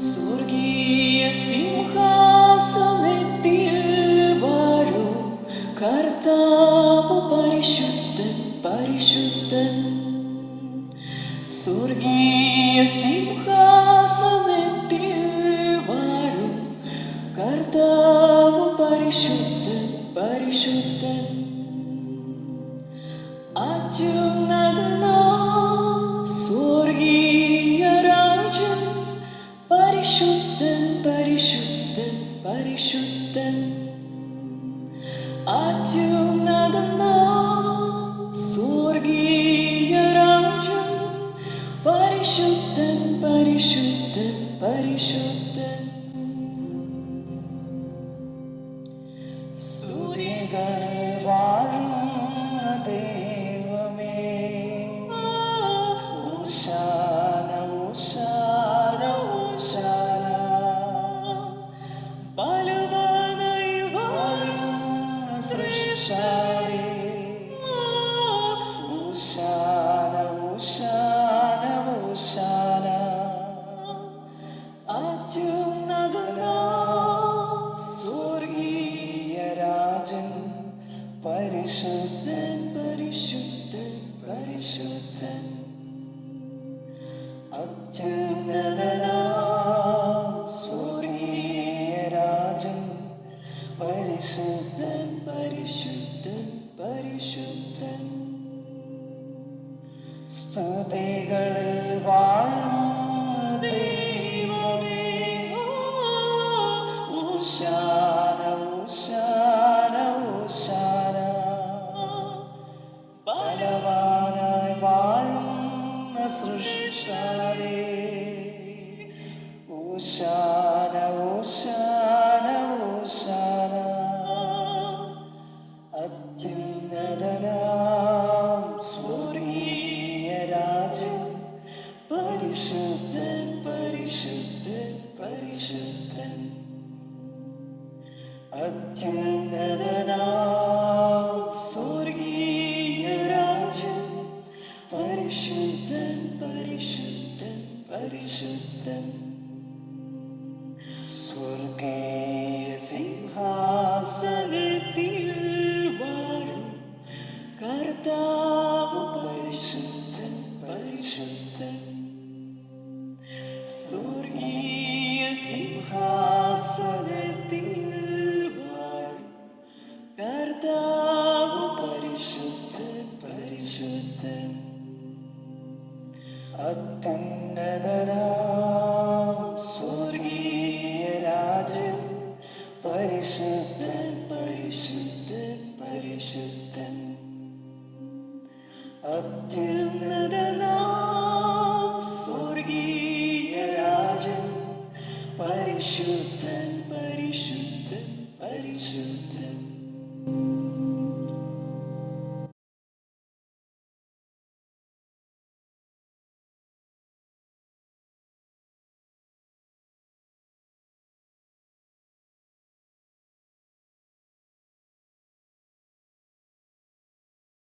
സ്വർഗീയ സിംഹാസനത്തിൽ വാഴൂ കർത്താവ് പരിശുദ്ധൻ പരിശുദ്ധൻ സ്വർഗീയ പരിശുദ്ധൻ പരിശുദ്ധൻ അത്യുന്നതനാ സ്വർഗീയ രാജൻ പരിശുദ്ധൻ പരിശുദ്ധൻ പരിശുദ്ധൻ അത്യുന്നതനാ സ്വർഗീയ രാജൻ പരിശുദ്ധൻ പരിശുദ്ധൻ പരിശുദ്ധൻ സ്തുതികളിൽ വാഴുന്ന ദൈവമേ. ഊശാന ഊശാന ഊശാന ബലവാനായി വാഴുന്ന സൃഷ്ടാവേ. പരിശുദ്ധൻ പരിശുദ്ധൻ പരിശുദ്ധൻ. അത്യുന്നതനാം സ്വർഗീയ രാജൻ. പരിശുദ്ധൻ പരിശുദ്ധൻ പരിശുദ്ധൻ. സ്തുതികളിൽ വാഴും ദൈവമേ. ഊശാന ഊശാന. സൃഷ്ടാവേ ഊശാന ഊശാന ഊശാന അത്യുന്നതനാം സ്വർഗീയ രാജൻ. പരിശുദ്ധൻ പരിശുദ്ധൻ പരിശുദ്ധൻ. പരിശുദ്ധൻ പരിശുദ്ധൻ പരിശുദ്ധൻ. സ്വർഗീയ സിംഹാസനത്തിൽ വാഴും കർത്താവ് പരിശുദ്ധൻ പരിശുദ്ധൻ. സ്വർഗീയ സിംഹാസനത്തിൽ വാഴും കർത്താവ് പരിശുദ്ധൻ പരിശുദ്ധൻ. അത്യുന്നതരാം സ്വർഗീയ രാജൻ. പരിശുദ്ധൻ പരിശുദ്ധൻ പരിശുദ്ധൻ. സ്വർഗീയ രാജൻ. പരിശുദ്ധൻ പരിശുദ്ധൻ പരിശുദ്ധൻ.